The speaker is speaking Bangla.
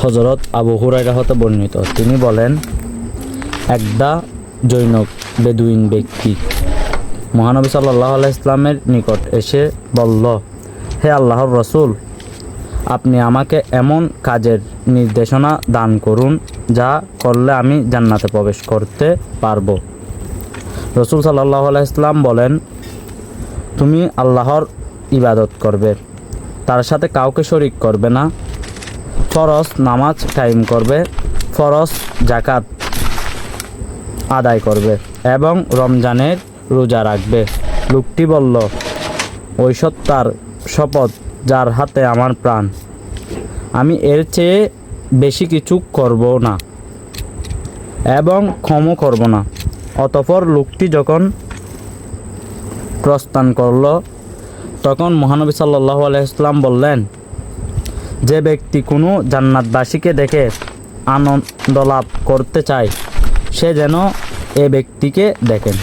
হজরত আবু হুরাইরা হতে বর্ণিত। তিনি বলেন, একদা জৈনক বেদুইন ব্যক্তি মহানবী সাল্লাহ ইসলামের নিকট এসে বলল, হে আল্লাহর রসুল, আপনি আমাকে এমন কাজের নির্দেশনা দান করুন যা করলে আমি জান্নাতে প্রবেশ করতে পারব। রসুল সাল্লাহ ইসলাম বলেন, তুমি আল্লাহর ইবাদত করবে, তার সাথে কাউকে শরিক করবে না ফরজ নামাজ টাইম করবে, ফরজ জাকাত আদায় করবে এবং রমজানের রোজা রাখবে। লোকটি বলল, ওই সত্তার শপথ যার হাতে আমার প্রাণ। আমি এর চেয়ে বেশি কিছু করব না এবং ক্ষমও করব না। অতপর লোকটি যখন প্রস্থান করল, তখন মহানবী সাল্লাহ আলাইসলাম বললেন যে ব্যক্তি কোনো জান্নাতবাসীকে দেখে আনন্দ লাভ করতে চায় সে যেন এ ব্যক্তিকে দেখেন।